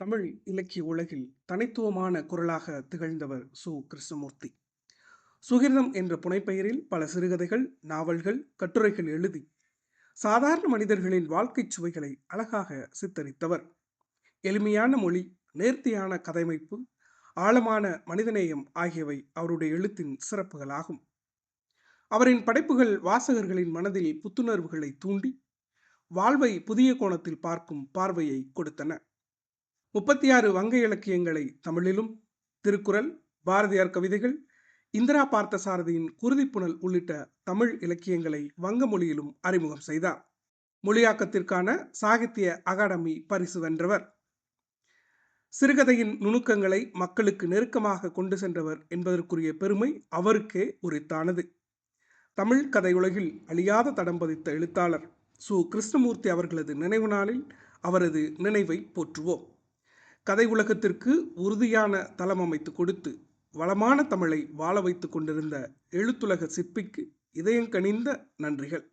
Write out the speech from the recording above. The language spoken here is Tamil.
தமிழ் இலக்கிய உலகில் தனித்துவமான குரலாக திகழ்ந்தவர் சு. கிருஷ்ணமூர்த்தி. சுகிர்தம் என்ற புனைப்பெயரில் பல சிறுகதைகள் நாவல்கள் கட்டுரைகள் எழுதி சாதாரண மனிதர்களின் வாழ்க்கைச் சுவைகளை அழகாக சித்தரித்தவர். எளிமையான மொழி நேர்த்தியான கதைமைப்பு ஆழமான மனிதநேயம் ஆகியவை அவருடைய எழுத்தின் சிறப்புகளாகும். அவரின் படைப்புகள் வாசகர்களின் மனதில் புத்துணர்வுகளை தூண்டி வாழ்வை புதிய கோணத்தில் பார்க்கும் பார்வையை கொடுத்தன. முப்பத்தி ஆறு வங்க இலக்கியங்களை தமிழிலும் திருக்குறள் பாரதியார் கவிதைகள் இந்திரா பார்த்தசாரதியின் குருதிப்புணல் உள்ளிட்ட தமிழ் இலக்கியங்களை வங்க மொழியிலும் அறிமுகம் செய்தார். மொழியாக்கத்திற்கான சாகித்ய அகாடமி பரிசு வென்றவர். சிறுகதையின் நுணுக்கங்களை மக்களுக்கு நெருக்கமாக கொண்டு சென்றவர் என்பதற்குரிய பெருமை அவருக்கே உரித்தானது. தமிழ் கதையுலகில் அழியாத தடம் பதித்த எழுத்தாளர் சு. கிருஷ்ணமூர்த்தி அவர்களது நினைவு நாளில் அவரது நினைவை போற்றுவோம். கதை உலகத்திற்கு உறுதியான தளம் அமைத்து கொடுத்து வளமான தமிழை வாழ வைத்து கொண்டிருந்த எழுத்துலக சிற்பிக்கு இதயம் கனிந்த நன்றிகள்.